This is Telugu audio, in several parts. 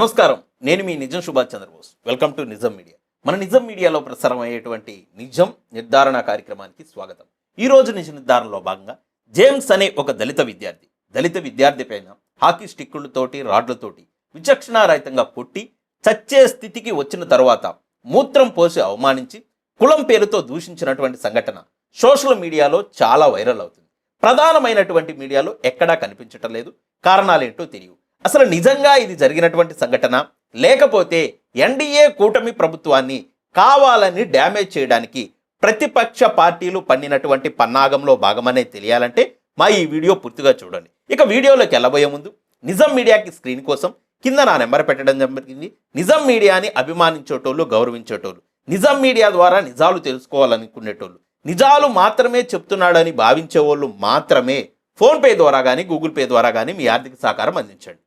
నమస్కారం. నేను మీ Nijam Subhash Chandrabose. Welcome to Nijam media. మన నిజం మీడియాలో ప్రసారం అయ్యేటువంటి నిజం నిర్ధారణ కార్యక్రమానికి స్వాగతం. ఈ రోజు నిజ నిర్ధారణలో భాగంగా జేమ్స్ అనే ఒక దళిత విద్యార్థి దళిత విద్యార్థి పైన హాకీ స్టిక్కులతోటి రాడ్లతోటి విచక్షణారహితంగా కొట్టి చచ్చే స్థితికి వచ్చిన తరువాత మూత్రం పోసి అవమానించి కులం పేరుతో దూషించినటువంటి సంఘటన సోషల్ మీడియాలో చాలా వైరల్ అవుతుంది. ప్రధానమైనటువంటి మీడియాలో ఎక్కడా కనిపించటం లేదు. కారణాలేంటో తెలియవు. అసలు నిజంగా ఇది జరిగినటువంటి సంఘటన? లేకపోతే ఎన్డీఏ కూటమి ప్రభుత్వాన్ని కావాలని డ్యామేజ్ చేయడానికి ప్రతిపక్ష పార్టీలు పన్నినటువంటి పన్నాగంలో భాగమనే తెలియాలంటే మా ఈ వీడియో పూర్తిగా చూడండి. ఇక వీడియోలోకి వెళ్ళబోయే ముందు నిజం మీడియాకి స్క్రీన్ కోసం కింద నా నెంబర్ పెట్టడం జరిగింది. నిజం మీడియాని అభిమానించేటోళ్ళు గౌరవించేటోళ్ళు నిజం మీడియా ద్వారా నిజాలు తెలుసుకోవాలనుకునేటోళ్ళు నిజాలు మాత్రమే చెప్తున్నాడని భావించేవాళ్ళు మాత్రమే ఫోన్పే ద్వారా కానీ గూగుల్ పే ద్వారా కానీ మీ ఆర్థిక సహకారం అందించండి.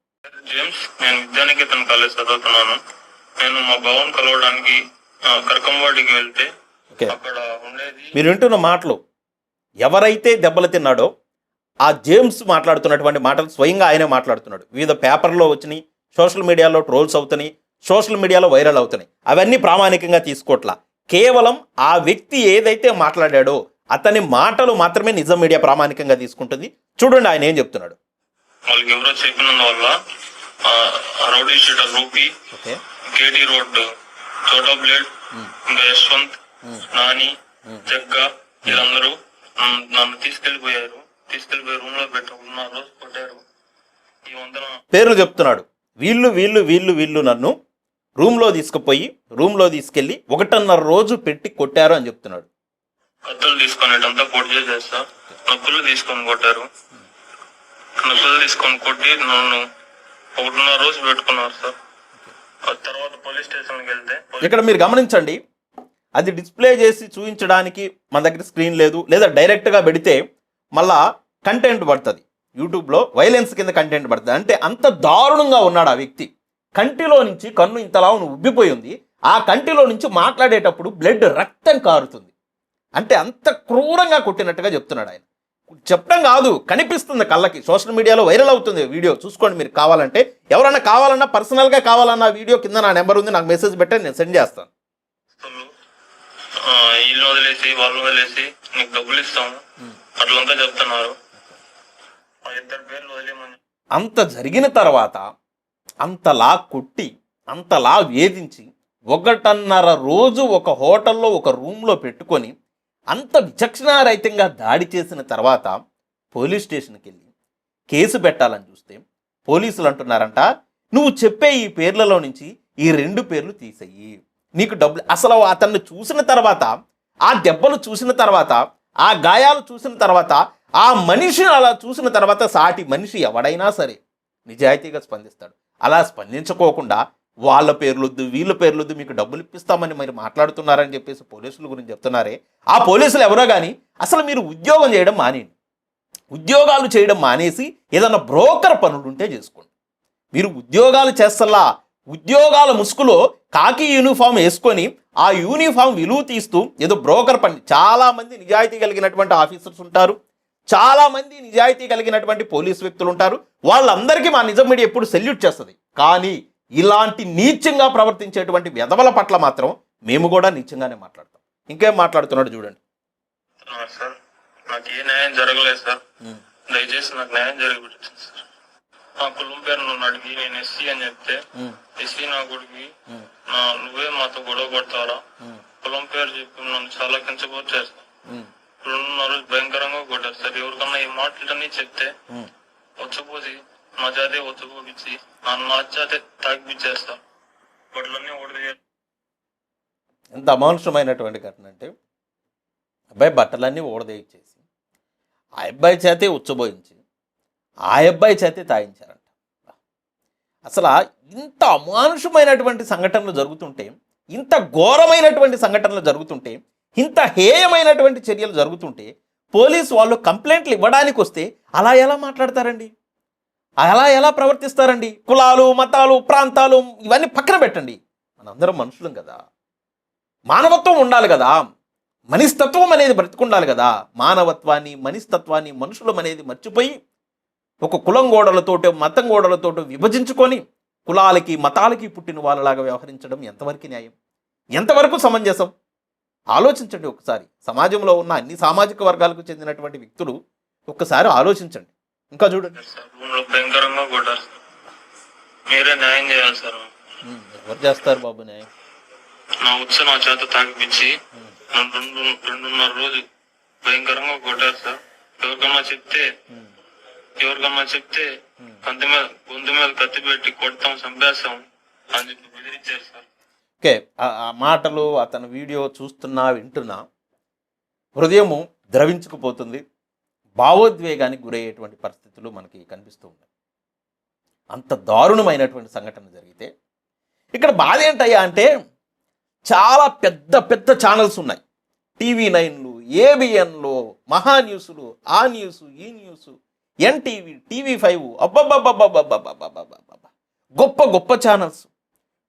జేమ్స్ నేను విద్యానికేతన్ కాలేజ్ చదువుతున్నాను. నేను మా భవన్ కలవడానికి కరకంవాడికి వెళ్తే అక్కడ ఉండేది మీరు వింటున్న మాటలు ఎవరైతే దెబ్బలు తిన్నాడో ఆ జేమ్స్ మాట్లాడుతున్నటువంటి మాటలు స్వయంగా ఆయనే మాట్లాడుతున్నాడు. వివిధ పేపర్లో వచ్చినాయి సోషల్ మీడియాలో ట్రోల్స్ అవుతున్నాయి సోషల్ మీడియాలో వైరల్ అవుతున్నాయి. అవన్నీ ప్రామాణికంగా తీసుకోవట్లా కేవలం ఆ వ్యక్తి ఏదైతే మాట్లాడాడో అతని మాటలు మాత్రమే నిజం మీడియా ప్రామాణికంగా తీసుకుంటుంది. చూడండి ఆయన ఏం చెప్తున్నాడు. వాళ్ళకి ఎవరో చెప్పినందువల్ల ఆ, రౌడీ షీటర్ రూపీ కేటీ రోడ్ చోటా బ్లేడ్ ఇంకా యశ్వంత్ నాని జగ్గా వీళ్ళందరూ నన్ను తీసుకెళ్ళిపోయారు తీసుకెళ్ళిపోయి రూమ్లో పెట్టి ఉన్న రోజు కొట్టారు. ఈ వందన పేర్లు చెప్తున్నాడు. వీళ్ళు వీళ్ళు వీళ్ళు వీళ్ళు నన్ను రూమ్లో తీసుకుపోయి రూమ్లో తీసుకెళ్ళి ఒకటన్నర రోజు పెట్టి కొట్టారు అని చెప్తున్నాడు. కత్తులు తీసుకునేటంతా పొడి చేసేస్తా నొప్పులు తీసుకొని కొట్టారు. నొప్పులు తీసుకొని కొట్టి నన్ను ఒకటిన్నర రోజు పెట్టుకున్నారు సార్. తర్వాత పోలీస్ స్టేషన్కి వెళ్తే ఇక్కడ మీరు గమనించండి. అది డిస్ప్లే చేసి చూపించడానికి మన దగ్గర స్క్రీన్ లేదు. లేదా డైరెక్ట్గా పెడితే మళ్ళా కంటెంట్ పడుతుంది. యూట్యూబ్లో వైలెన్స్ కింద కంటెంట్ పడుతుంది. అంటే అంత దారుణంగా ఉన్నాడు ఆ వ్యక్తి. కంటిలో నుంచి కన్ను ఇంతలా ఉబ్బిపోయి ఉంది. ఆ కంటిలో నుంచి మాట్లాడేటప్పుడు బ్లడ్ రక్తం కారుతుంది. అంటే అంత క్రూరంగా కొట్టినట్టుగా చెప్తున్నాడు ఆయన. చెప్పడం కాదు కనిపిస్తుంది కళ్ళకి. సోషల్ మీడియాలో వైరల్ అవుతుంది వీడియో. చూసుకోండి మీరు కావాలంటే. ఎవరన్నా కావాలన్నా పర్సనల్గా కావాలన్నా వీడియో కింద నా నెంబర్ ఉంది నాకు మెసేజ్ పెట్టండి నేను సెండ్ చేస్తాను. వాళ్ళు, వదిలేసి వాళ్ళని వదిలేసి నీకు డబ్బులు ఇస్తాము. అట్లంతా చెప్తున్నారు. ఇద్దరు పేర్లు వదిలేమని. అంత జరిగిన తర్వాత అంతలా కొట్టి అంతలా వేధించి ఒకటన్నర రోజు ఒక హోటల్లో ఒక రూమ్లో పెట్టుకొని అంత విచక్షణారహితంగా దాడి చేసిన తర్వాత పోలీస్ స్టేషన్కి వెళ్ళి కేసు పెట్టాలని చూస్తే పోలీసులు అంటున్నారంట నువ్వు చెప్పే ఈ పేర్లలో నుంచి ఈ రెండు పేర్లు తీసేయి. నీకు డబ్బులు అసలు అతన్ని చూసిన తర్వాత ఆ దెబ్బలు చూసిన తర్వాత ఆ గాయాలు చూసిన తర్వాత ఆ మనిషిని అలా చూసిన తర్వాత సాటి మనిషి ఎవడైనా సరే నిజాయితీగా స్పందిస్తాడు. అలా స్పందించుకోకుండా వాళ్ళ పేర్లొద్దు వీళ్ళ పేర్లొద్దు మీకు డబ్బులు ఇప్పిస్తామని మరి మాట్లాడుతున్నారని చెప్పేసి పోలీసుల గురించి చెప్తున్నారే. ఆ పోలీసులు ఎవరో కానీ అసలు మీరు ఉద్యోగం చేయడం మానేయండి. ఉద్యోగాలు చేయడం మానేసి ఏదైనా బ్రోకర్ పనులు ఉంటే చేసుకోండి. మీరు ఉద్యోగాలు చేస్తల్లా ఉద్యోగాల ముసుగులో కాకి యూనిఫామ్ వేసుకొని ఆ యూనిఫామ్ విలువ తీస్తూ ఏదో బ్రోకర్ పని చాలామంది నిజాయితీ కలిగినటువంటి ఆఫీసర్స్ ఉంటారు. చాలామంది నిజాయితీ కలిగినటువంటి పోలీస్ వ్యక్తులు ఉంటారు. వాళ్ళందరికీ మా నిజం మీడియా ఎప్పుడు సెల్యూట్ చేస్తుంది. కానీ ఇలాంటి నీచంగా ప్రవర్తించేటువంటి వ్యధవల పట్ల మాత్రం మేము కూడా నీచంగానే మాట్లాడతాం. ఇంకేం మాట్లాడుతున్నాడు చూడండి. నాకు ఏ న్యాయం జరగలేదు సార్. దయచేసి నాకు న్యాయం జరిగిపోతుంది సార్. నా కులం పేరు నన్ను అడిగి నేను ఎస్సీ అని చెప్తే ఎస్సీ నా కొడుకు నా నువ్వే మాతో గొడవ పడతావరా. కులం పేరు చెప్పి నన్ను చాలా కించపోతు చేస్తా రెండున్నర రోజు భయంకరంగా కొట్టారు సార్. ఎవరికన్నా ఈ మాటలన్నీ చెప్తే వచ్చపోసి మజాదే జాతే నన్ను నా జాతే బట్టలన్నీ ఓడి ఎంత అమానుషమైనటువంటి ఘటన అంటే అబ్బాయి బట్టలన్నీ ఓడదేయించేసి ఆ అబ్బాయి చేతే ఉచ్చబోయించి ఆ అబ్బాయి చేతే తాగించారంట. అసలు ఇంత అమానుషమైనటువంటి సంఘటనలు జరుగుతుంటే ఇంత ఘోరమైనటువంటి సంఘటనలు జరుగుతుంటే ఇంత హేయమైనటువంటి చర్యలు జరుగుతుంటే పోలీసు వాళ్ళు కంప్లైంట్లు ఇవ్వడానికి వస్తే అలా ఎలా మాట్లాడతారండి? అలా ఎలా ప్రవర్తిస్తారండి? కులాలు మతాలు ప్రాంతాలు ఇవన్నీ పక్కన పెట్టండి. మనందరం మనుషులం కదా. మానవత్వం ఉండాలి కదా. మనిస్తత్వం అనేది బ్రతికుండాలి కదా. మానవత్వాన్ని మనిస్తత్వాన్ని మనుషులం అనేది మర్చిపోయి ఒక కులం గోడలతోటో మతం గోడలతోటో విభజించుకొని కులాలకి మతాలకి పుట్టిన వాళ్ళలాగా వ్యవహరించడం ఎంతవరకు న్యాయం? ఎంతవరకు సమంజసం? ఆలోచించండి ఒకసారి. సమాజంలో ఉన్న అన్ని సామాజిక వర్గాలకు చెందినటువంటి వ్యక్తులు ఒక్కసారి ఆలోచించండి. ఇంకా చూడండి భయంకరంగా సార్. మీరే న్యాయం చేయాలి సార్. ఎవరు చేస్తారు బాబు న్యాయం? నా ఉత్స నా చేత తాగిపించి నన్ను రెండు రెండున్నర రోజు భయంకరంగా కొట్టారు సార్. ఎవరికన్నా చెప్తే ఎవరికన్నా చెప్తే కంటి మీద గొంతు మీద కత్తి పెట్టి కొడతాం చంపేస్తాం అని చెప్పి బెదిరించారు సార్. ఓకే ఆ ఆ మాటలు అతని వీడియో చూస్తున్నా వింటున్నా హృదయము ద్రవించుకుపోతుంది. భావోద్వేగానికి గురయ్యేటువంటి పరిస్థితులు మనకి కనిపిస్తూ ఉన్నాయి. అంత దారుణమైనటువంటి సంఘటన జరిగితే ఇక్కడ బాధ ఏంటయ్యా అంటే చాలా పెద్ద పెద్ద ఛానల్స్ ఉన్నాయి. టీవీ నైన్లు ఏబిఎన్లు మహా న్యూస్లు ఆ న్యూస్ ఈ న్యూస్ ఎన్టీవీ టీవీ ఫైవ్ అబ్బబ్బబ్బబ్బబ్బబ్బబ్బబ్బబ్బబ్బ గొప్ప గొప్ప ఛానల్స్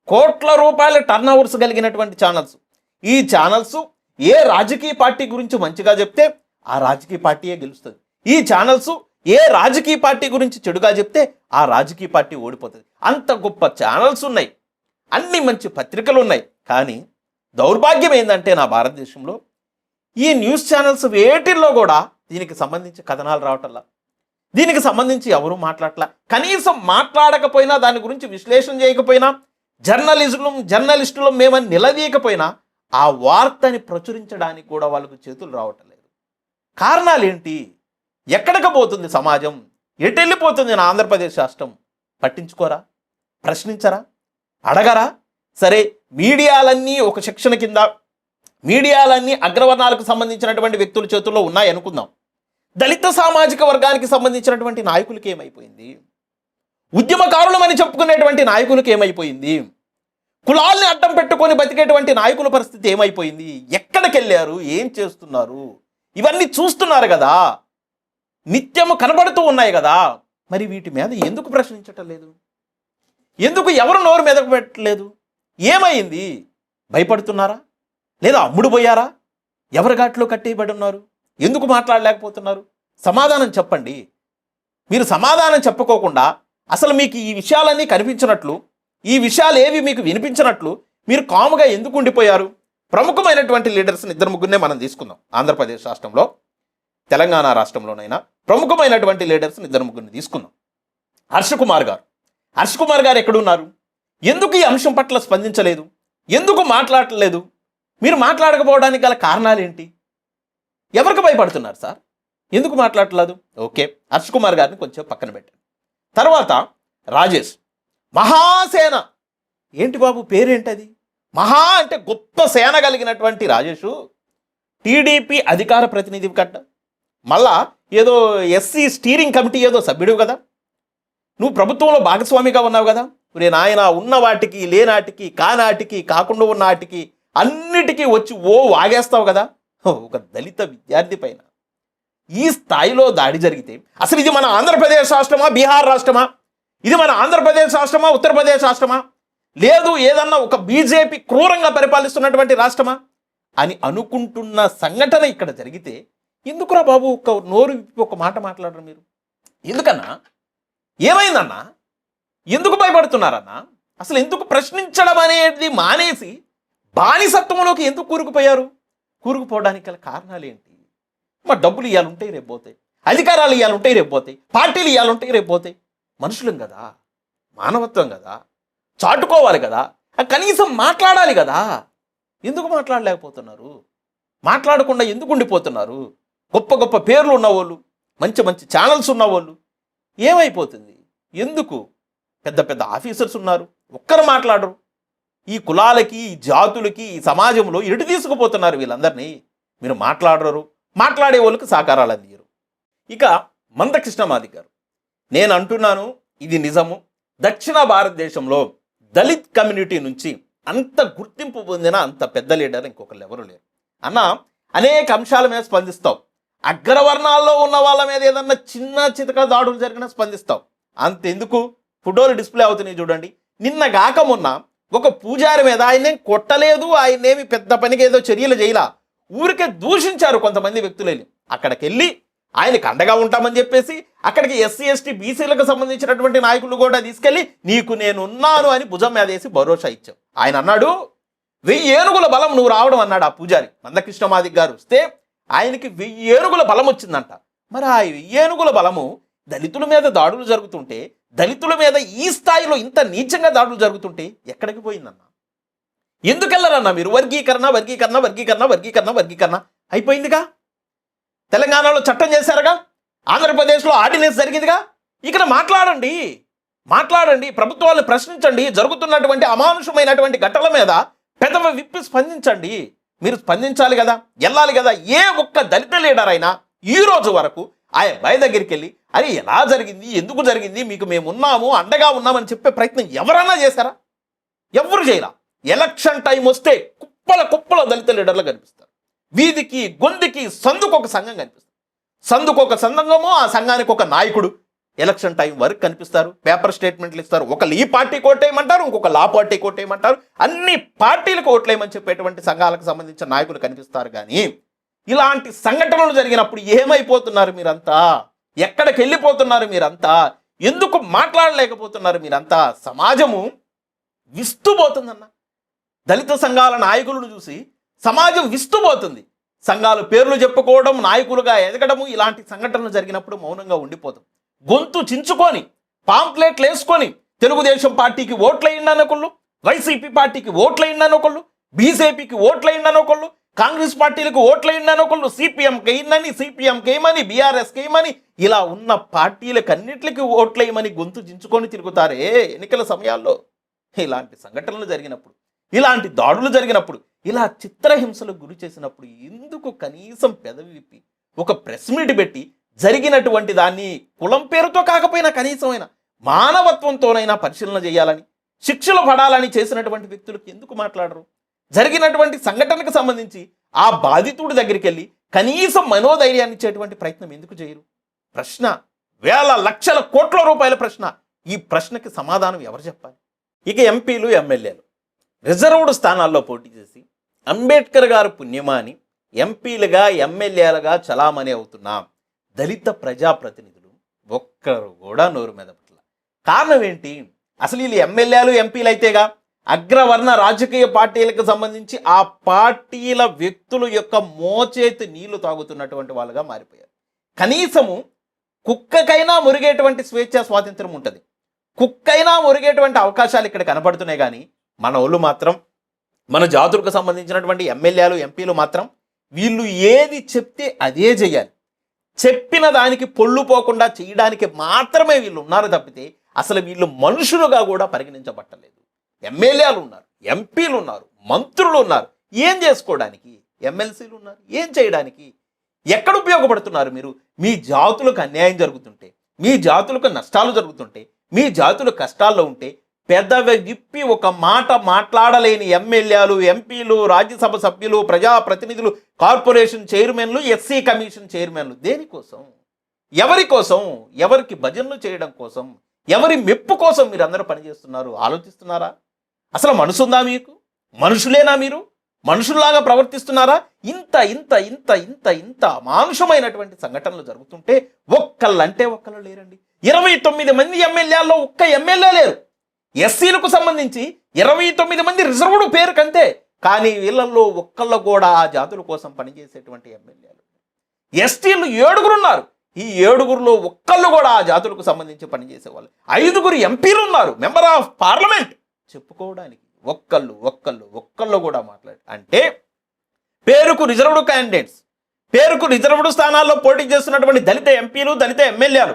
కోట్ల రూపాయల టర్న్ ఓవర్స్ కలిగినటువంటి ఛానల్స్ ఈ ఛానల్స్ ఏ రాజకీయ పార్టీ గురించి మంచిగా చెప్తే ఆ రాజకీయ పార్టీయే గెలుస్తుంది. ఈ ఛానల్స్ ఏ రాజకీయ పార్టీ గురించి చెడుగా చెప్తే ఆ రాజకీయ పార్టీ ఓడిపోతుంది. అంత గొప్ప ఛానల్స్ ఉన్నాయి. అన్ని మంచి పత్రికలు ఉన్నాయి. కానీ దౌర్భాగ్యం ఏంటంటే నా భారతదేశంలో ఈ న్యూస్ ఛానల్స్ వేటిల్లో కూడా దీనికి సంబంధించి కథనాలు రావటంలా. దీనికి సంబంధించి ఎవరు మాట్లాడలా కనీసం మాట్లాడకపోయినా దాని గురించి విశ్లేషణ చేయకపోయినా జర్నలిజం జర్నలిస్టులు మేమని నిలదీయకపోయినా ఆ వార్తని ప్రచురించడానికి కూడా వాళ్ళకు చేతులు రావటం కారణాలేంటి? కారణాలు ఏంటి ఎక్కడికి పోతుంది సమాజం? ఎటు వెళ్ళిపోతుంది నా ఆంధ్రప్రదేశ్ రాష్ట్రం? పట్టించుకోరా? ప్రశ్నించరా? అడగరా? సరే మీడియాలన్నీ ఒక శిక్షణ కింద మీడియాలన్నీ అగ్రవర్ణాలకు సంబంధించినటువంటి వ్యక్తుల చేతుల్లో ఉన్నాయి అనుకుందాం. దళిత సామాజిక వర్గానికి సంబంధించినటువంటి నాయకులకి ఏమైపోయింది? ఉద్యమకారులమని చెప్పుకునేటువంటి నాయకులకు ఏమైపోయింది? కులాల్ని అడ్డం పెట్టుకొని బతికేటువంటి నాయకుల పరిస్థితి ఏమైపోయింది? ఎక్కడికి వెళ్ళారు ఏం చేస్తున్నారు? ఇవన్నీ చూస్తున్నారు కదా. నిత్యము కనబడుతూ ఉన్నాయి కదా. మరి వీటి మీద ఎందుకు ప్రశ్నించటం లేదు? ఎందుకు ఎవరు నోరు మీదకు పెట్టలేదు? ఏమైంది? భయపడుతున్నారా? లేదా అమ్ముడుపోయారా? ఎవరి ఘాట్లో కట్టేయబడి ఉన్నారు? ఎందుకు మాట్లాడలేకపోతున్నారు? సమాధానం చెప్పండి. మీరు సమాధానం చెప్పుకోకుండా అసలు మీకు ఈ విషయాలన్నీ కనిపించినట్లు ఈ విషయాలు ఏవి మీకు వినిపించినట్లు మీరు కాముగా ఎందుకు ఉండిపోయారు? ప్రముఖమైనటువంటి లీడర్స్ని ఇద్దరు ముగ్గురునే మనం తీసుకుందాం. ఆంధ్రప్రదేశ్ రాష్ట్రంలో తెలంగాణ రాష్ట్రంలోనైనా ప్రముఖమైనటువంటి లీడర్స్ని ఇద్దరు ముగ్గురిని తీసుకుందాం. హర్ష కుమార్ గారు. హర్ష కుమార్ గారు ఎక్కడున్నారు? ఎందుకు ఈ అంశం పట్ల స్పందించలేదు? ఎందుకు మాట్లాడలేదు? మీరు మాట్లాడకపోవడానికి గల కారణాలు ఏంటి ఎవరికి భయపడుతున్నారు సార్? ఎందుకు మాట్లాడలేదు? ఓకే హర్ష్ కుమార్ గారిని కొంచెం పక్కన పెట్టాను తర్వాత రాజేష్. మహాసేన. ఏంటి బాబు పేరేంటది? మహా అంటే గొప్ప సేన కలిగినటువంటి రాజేషు టీడీపీ అధికార ప్రతినిధి కట్ట మళ్ళా ఏదో ఎస్సీ స్టీరింగ్ కమిటీ ఏదో సభ్యుడు కదా. నువ్వు ప్రభుత్వంలో భాగస్వామిగా ఉన్నావు కదా. రే నాయన ఉన్న వాటికి లేనాటికి కానాటికి కాకుండా ఉన్నాటికి అన్నిటికీ వచ్చి ఓ వాగేస్తావు కదా. ఒక దళిత విద్యార్థి పైన. ఈ స్థాయిలో దాడి జరిగితే అసలు ఇది మన ఆంధ్రప్రదేశ్ రాష్ట్రమా బీహార్ రాష్ట్రమా? ఇది మన ఆంధ్రప్రదేశ్ రాష్ట్రమా ఉత్తరప్రదేశ్ రాష్ట్రమా? లేదు ఏదన్నా ఒక బీజేపీ క్రూరంగా పరిపాలిస్తున్నటువంటి రాష్ట్రమా? అని అనుకుంటున్న సంఘటన ఇక్కడ జరిగితే ఎందుకురా బాబు ఒక నోరు ఒక మాట మాట్లాడరు మీరు? ఎందుకన్నా? ఏమైందన్నా? ఎందుకు భయపడుతున్నారన్నా? అసలు ఎందుకు ప్రశ్నించడం అనేది మానేసి బానిసత్వంలోకి ఎందుకు కూరుకుపోయారు? కూరుకుపోవడానికి గల కారణాలు ఏంటి? మా డబ్బులు ఇవ్వాలంటే రేపు పోతాయి. అధికారాలు ఇవ్వాలంటే రేపు పోతాయి. పార్టీలు ఇవ్వాలంటే రేపు పోతాయి. మనుషులం కదా? మానవత్వం కదా? చాటుకోవాలి కదా. కనీసం మాట్లాడాలి కదా. ఎందుకు మాట్లాడలేకపోతున్నారు? మాట్లాడకుండా ఎందుకు ఉండిపోతున్నారు? గొప్ప గొప్ప పేర్లు ఉన్నవాళ్ళు మంచి మంచి ఛానల్స్ ఉన్నవాళ్ళు ఏమైపోతుంది? ఎందుకు? పెద్ద పెద్ద ఆఫీసర్స్ ఉన్నారు ఒక్కరు మాట్లాడరు. ఈ కులాలకి ఈ జాతులకి ఈ సమాజంలో ఇటు తీసుకుపోతున్నారు వీళ్ళందరినీ. మీరు మాట్లాడరు మాట్లాడే వాళ్ళకి సహకారాలు అందియరు ఇక మందకృష్ణమాది గారు నేను అంటున్నాను ఇది నిజము. దక్షిణ భారతదేశంలో దళిత్ కమ్యూనిటీ నుంచి అంత గుర్తింపు పొందిన అంత పెద్ద లీడర్ ఇంకొకరు ఎవరు లేరు. అన్న అనేక అంశాల మీద స్పందిస్తావు అగ్రవర్ణాల్లో ఉన్న వాళ్ళ మీద ఏదన్నా చిన్న చితక దాడులు జరిగినా స్పందిస్తావు అంతెందుకు? ఫోటోలు డిస్ప్లే అవుతున్నాయి చూడండి. నిన్న గాక మొన్న ఒక పూజారి మీద ఆయనేం కొట్టలేదు ఆయనేమి పెద్ద పనికి ఏదో చర్యలు చేయలా. ఊరికే దూషించారు కొంతమంది వ్యక్తులని అక్కడికి వెళ్ళి ఆయనకు అండగా ఉంటామని చెప్పేసి అక్కడికి ఎస్సీ ఎస్టీ బీసీలకు సంబంధించినటువంటి నాయకులు కూడా తీసుకెళ్ళి నీకు నేను ఉన్నాను అని భుజం మీద వేసి భరోసా ఇచ్చావు. ఆయన అన్నాడు వెయ్యి ఏనుగుల బలం నువ్వు రావడం అన్నాడు ఆ పూజారి మందకృష్ణ మాదిక్ గారు. వస్తే ఆయనకి వెయ్యి ఏనుగుల బలం వచ్చిందంట. మరి ఆ వెయ్యి ఏనుగుల బలము దళితుల మీద దాడులు జరుగుతుంటే దళితుల మీద ఈ స్థాయిలో ఇంత నీచంగా దాడులు జరుగుతుంటే ఎక్కడికి పోయిందన్న? ఎందుకెళ్ళరన్నా మీరు? వర్గీకరణ వర్గీకరణ వర్గీకరణ వర్గీకరణ వర్గీకరణ అయిపోయిందిగా? తెలంగాణలో చట్టం చేశారుగా? ఆంధ్రప్రదేశ్లో ఆర్డినెన్స్ జరిగిందిగా? ఇక్కడ మాట్లాడండి. మాట్లాడండి. ప్రభుత్వాలను ప్రశ్నించండి. జరుగుతున్నటువంటి అమానుషమైనటువంటి ఘటనల మీద పెదవ విప్పి స్పందించండి. మీరు స్పందించాలి కదా? వెళ్ళాలి కదా? ఏ ఒక్క దళిత లీడర్ అయినా ఈ రోజు వరకు ఆయన భయ దగ్గరికి వెళ్ళి అరే ఎలా జరిగింది? ఎందుకు జరిగింది? మీకు మేము ఉన్నాము అండగా ఉన్నామని చెప్పే ప్రయత్నం ఎవరైనా చేశారా? ఎవరు చేయరా? ఎలక్షన్ టైం వస్తే కుప్పల కుప్పల దళిత లీడర్లు కనిపిస్తారు. వీధికి గొంతుకి సందుకు ఒక సంఘం కనిపిస్తుంది. సందుకు ఒక సంఘము ఆ సంఘానికి ఒక నాయకుడు. ఎలక్షన్ టైం వరకు కనిపిస్తారు. పేపర్ స్టేట్మెంట్లు ఇస్తారు. ఒకళ్ళు ఈ పార్టీ కోటేయమంటారు ఇంకొక లా పార్టీ కోటేయమంటారు అన్ని పార్టీలకు ఓట్లేయమని చెప్పేటువంటి సంఘాలకు సంబంధించిన నాయకులు కనిపిస్తారు కానీ ఇలాంటి సంఘటనలు జరిగినప్పుడు ఏమైపోతున్నారు మీరంతా? ఎక్కడికి వెళ్ళిపోతున్నారు మీరంతా? ఎందుకు మాట్లాడలేకపోతున్నారు మీరంతా? సమాజము విస్తుపోతుందన్న. దళిత సంఘాల నాయకులను చూసి సమాజం విస్తుపోతుంది. సంఘాలు పేర్లు చెప్పుకోవడం నాయకులుగా ఎదగడము ఇలాంటి సంఘటనలు జరిగినప్పుడు మౌనంగా ఉండిపోతాం. గొంతు చించుకొని పాంప్లెట్లు వేసుకొని తెలుగుదేశం పార్టీకి ఓట్లేయండి అనొకళ్ళు వైసీపీ పార్టీకి ఓట్లేయండి అనొకళ్ళు బీజేపీకి ఓట్లేయండి అనొకళ్ళు కాంగ్రెస్ పార్టీలకు ఓట్లేయండి అనొకళ్ళు సిపిఎం కేయమని సిపిఎం కేయమని బీఆర్ఎస్ కేయమని ఇలా ఉన్న పార్టీలకు అన్నిటికీ ఓట్లేయమని గొంతు చించుకొని తిరుగుతారే ఎన్నికల సమయాల్లో. ఇలాంటి సంఘటనలు జరిగినప్పుడు ఇలాంటి దాడులు జరిగినప్పుడు ఇలా చిత్రహింసలకు గురి చేసినప్పుడు ఎందుకు కనీసం పెదవి విప్పి ఒక ప్రెస్ మీట్ పెట్టి జరిగినటువంటి దాన్ని కులం పేరుతో కాకపోయినా కనీసమైన మానవత్వంతోనైనా పరిశీలన చేయాలని శిక్షలు పడాలని చేసినటువంటి వ్యక్తులకు ఎందుకు మాట్లాడరు? జరిగినటువంటి సంఘటనకు సంబంధించి ఆ బాధితుడి దగ్గరికి వెళ్ళి కనీసం మనోధైర్యాన్ని ఇచ్చేటువంటి ప్రయత్నం ఎందుకు చేయరు? ప్రశ్న వేల లక్షల కోట్ల రూపాయల ప్రశ్న. ఈ ప్రశ్నకి సమాధానం ఎవరు చెప్పాలి? ఇక ఎంపీలు ఎమ్మెల్యేలు. రిజర్వ్డ్ స్థానాల్లో పోటీ చేసి అంబేద్కర్ గారు పుణ్యమాని ఎంపీలుగా ఎమ్మెల్యేలుగా చలామణి అవుతున్న. దళిత ప్రజాప్రతినిధులు ఒక్కరు కూడా నోరు మీద పట్ల కారణం ఏంటి? అసలు వీళ్ళు ఎమ్మెల్యేలు ఎంపీలు అయితేగా అగ్రవర్ణ రాజకీయ పార్టీలకు సంబంధించి ఆ పార్టీల వ్యక్తుల యొక్క మోచేతి నీళ్ళు తాగుతున్నటువంటి వాళ్ళుగా మారిపోయారు. కనీసము కుక్కకైనా మురిగేటువంటి స్వేచ్ఛ స్వాతంత్రం ఉంటుంది. కుక్కైనా మురిగేటువంటి అవకాశాలు ఇక్కడ కనపడుతున్నాయి కానీ మన వాళ్ళు మాత్రం మన జాతులకు సంబంధించినటువంటి ఎమ్మెల్యేలు ఎంపీలు మాత్రం వీళ్ళు ఏది చెప్తే అదే చేయాలి చెప్పిన దానికి పొళ్ళు పోకుండా చేయడానికి మాత్రమే వీళ్ళు ఉన్నారు తప్పితే అసలు వీళ్ళు మనుషులుగా కూడా పరిగణించబట్టలేదు. ఎమ్మెల్యేలు ఉన్నారు ఎంపీలు ఉన్నారు మంత్రులు ఉన్నారు. ఏం చేసుకోవడానికి? ఎమ్మెల్సీలు ఉన్నారు. ఏం చేయడానికి? ఎక్కడ ఉపయోగపడుతున్నారు మీరు? మీ జాతులకు అన్యాయం జరుగుతుంటే మీ జాతులకు నష్టాలు జరుగుతుంటే మీ జాతులు కష్టాల్లో ఉంటే పెద్దవి విప్పి ఒక మాట మాట్లాడలేని ఎమ్మెల్యేలు ఎంపీలు రాజ్యసభ సభ్యులు ప్రజాప్రతినిధులు కార్పొరేషన్ చైర్మన్లు ఎస్సీ కమిషన్ చైర్మన్లు. దేనికోసం ఎవరి కోసం? ఎవరికి భజనలు చేయడం కోసం? ఎవరి మెప్పు కోసం మీరు అందరూ పనిచేస్తున్నారు? ఆలోచిస్తున్నారా? అసలు మనసుందా మీకు? మనుషులేనా మీరు? మనుషుల్లాగా ప్రవర్తిస్తున్నారా? ఇంత ఇంత ఇంత ఇంత ఇంత మానుషమైనటువంటి సంఘటనలు జరుగుతుంటే ఒక్కళ్ళంటే ఒక్కళ్ళు లేరండి. ఇరవై తొమ్మిది మంది ఎమ్మెల్యేల్లో ఒక్క ఎమ్మెల్యే లేరు. ఎస్సీలకు సంబంధించి ఇరవై తొమ్మిది మంది రిజర్వ్డ్ పేరు కంటే కానీ వీళ్ళల్లో ఒక్కళ్ళు కూడా ఆ జాతుల కోసం పనిచేసేటువంటి ఎమ్మెల్యేలు. ఎస్టీలు ఏడుగురు ఉన్నారు. ఈ ఏడుగురులో ఒక్కళ్ళు కూడా ఆ జాతులకు సంబంధించి పనిచేసే వాళ్ళు. ఐదుగురు ఎంపీలు ఉన్నారు. Member of parliament. చెప్పుకోవడానికి ఒక్కళ్ళు ఒక్కళ్ళు ఒక్కళ్ళు కూడా మాట్లాడు అంటే పేరుకు రిజర్వ్డ్ క్యాండిడేట్స్ పేరుకు రిజర్వ్డ్ స్థానాల్లో పోటీ చేస్తున్నటువంటి దళిత ఎంపీలు దళిత ఎమ్మెల్యేలు.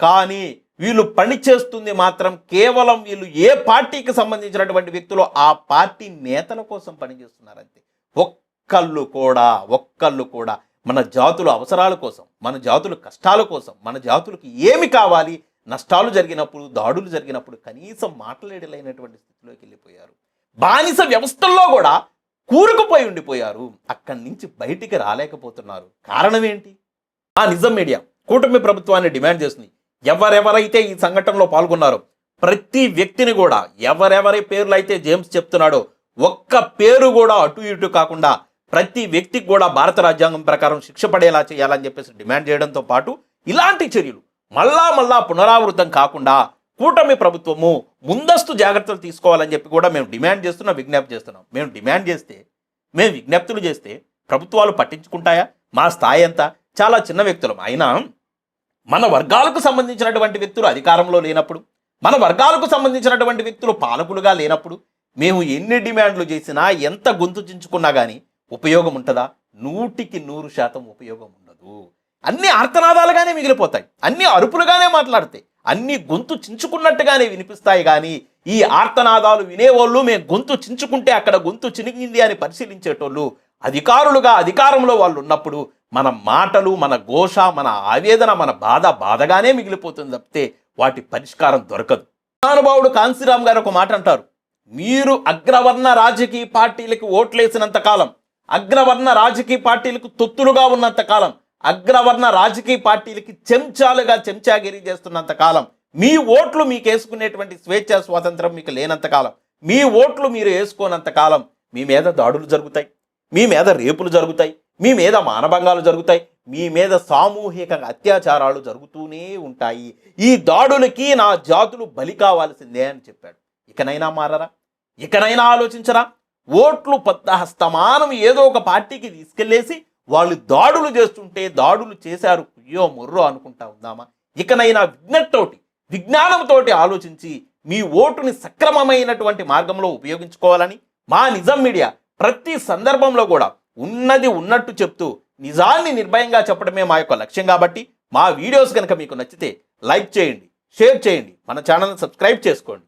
కానీ వీళ్ళు పని చేస్తుంది మాత్రం కేవలం వీళ్ళు ఏ పార్టీకి సంబంధించినటువంటి వ్యక్తులు ఆ పార్టీ నేతల కోసం పనిచేస్తున్నారంతే ఒక్కళ్ళు కూడా ఒక్కళ్ళు కూడా మన జాతుల అవసరాల కోసం మన జాతుల కష్టాల కోసం మన జాతులకు ఏమి కావాలి నష్టాలు జరిగినప్పుడు దాడులు జరిగినప్పుడు కనీసం మాట్లాడలేనటువంటి స్థితిలోకి వెళ్ళిపోయారు. బానిస వ్యవస్థల్లో కూడా కూరుకుపోయి ఉండిపోయారు. అక్కడి నుంచి బయటికి రాలేకపోతున్నారు. కారణం ఏంటి? ఆ నిజం మీడియా కూటమి ప్రభుత్వాన్ని డిమాండ్ చేస్తుంది. ఎవరెవరైతే ఈ సంఘటనలో పాల్గొన్నారో ప్రతి వ్యక్తిని కూడా ఎవరెవరి పేర్లు అయితే జేమ్స్ చెప్తున్నాడో ఒక్క పేరు కూడా అటు ఇటు కాకుండా ప్రతి వ్యక్తికి కూడా భారత రాజ్యాంగం ప్రకారం శిక్ష పడేలా చేయాలని చెప్పేసి డిమాండ్ చేయడంతో పాటు ఇలాంటి చర్యలు మళ్ళా మళ్ళా పునరావృతం కాకుండా కూటమి ప్రభుత్వము ముందస్తు జాగ్రత్తలు తీసుకోవాలని చెప్పి కూడా మేము డిమాండ్ చేస్తున్నాం విజ్ఞప్తి చేస్తున్నాం. మేము డిమాండ్ చేస్తే మేము విజ్ఞప్తులు చేస్తే ప్రభుత్వాలు పట్టించుకుంటాయా? మా స్థాయి ఎంత? చాలా చిన్న వ్యక్తులం. అయినా మన వర్గాలకు సంబంధించినటువంటి వ్యక్తులు అధికారంలో లేనప్పుడు మన వర్గాలకు సంబంధించినటువంటి వ్యక్తులు పాలకులుగా లేనప్పుడు మేము ఎన్ని డిమాండ్లు చేసినా ఎంత గొంతు చించుకున్నా కానీ ఉపయోగం ఉంటుందా? నూటికి నూరు శాతం ఉపయోగం ఉండదు. అన్ని ఆర్తనాదాలుగానే మిగిలిపోతాయి. అన్ని అరుపులుగానే మాట్లాడతాయి. అన్ని గొంతు చించుకున్నట్టుగానే వినిపిస్తాయి కానీ ఈ ఆర్తనాదాలు వినేవాళ్ళు మేము గొంతు చించుకుంటే అక్కడ గొంతు చినిగింది అని పరిశీలించేటోళ్ళు అధికారులుగా అధికారంలో వాళ్ళు ఉన్నప్పుడు మన మాటలు మన ఘోష మన ఆవేదన మన బాధ బాధగానే మిగిలిపోతుంది తప్పితే వాటి పరిష్కారం దొరకదు. మహానుభావుడు కాంశీరామ్ గారు ఒక మాట అంటారు. మీరు అగ్రవర్ణ రాజకీయ పార్టీలకు ఓట్లేసినంత కాలం అగ్రవర్ణ రాజకీయ పార్టీలకు తొత్తులుగా ఉన్నంత కాలం అగ్రవర్ణ రాజకీయ పార్టీలకి చెంచాలుగా చెంచాగిరి చేస్తున్నంత కాలం మీ ఓట్లు మీకు వేసుకునేటువంటి స్వేచ్ఛ స్వాతంత్రం మీకు లేనంత కాలం మీ ఓట్లు మీరు వేసుకోనంత కాలం మీ మీద దాడులు జరుగుతాయి. మీ మీద రేపులు జరుగుతాయి మీ మీద మానభంగాలు జరుగుతాయి మీ మీద సామూహిక అత్యాచారాలు జరుగుతూనే ఉంటాయి. ఈ దాడులకి నా జాతులు బలి కావాల్సిందే అని చెప్పాడు. ఇకనైనా మారరా? ఇకనైనా ఆలోచించరా? ఓట్లు పెద్ద హస్తమానం ఏదో ఒక పార్టీకి తీసుకెళ్ళేసి వాళ్ళు దాడులు చేస్తుంటే దాడులు చేశారు అయ్యో మొర్రో అనుకుంటా ఉందామా? ఇకనైనా విజ్ఞతోటి విజ్ఞానంతోటి ఆలోచించి మీ ఓటుని సక్రమమైనటువంటి మార్గంలో ఉపయోగించుకోవాలని మా నిజం మీడియా ప్రతి సందర్భంలో కూడా ఉన్నది ఉన్నట్టు చెప్తూ నిజాన్ని నిర్భయంగా చెప్పడమే మా యొక్క లక్ష్యం కాబట్టి మా వీడియోస్ కనుక మీకు నచ్చితే లైక్ చేయండి షేర్ చేయండి. మన ఛానల్ని సబ్స్క్రైబ్ చేసుకోండి.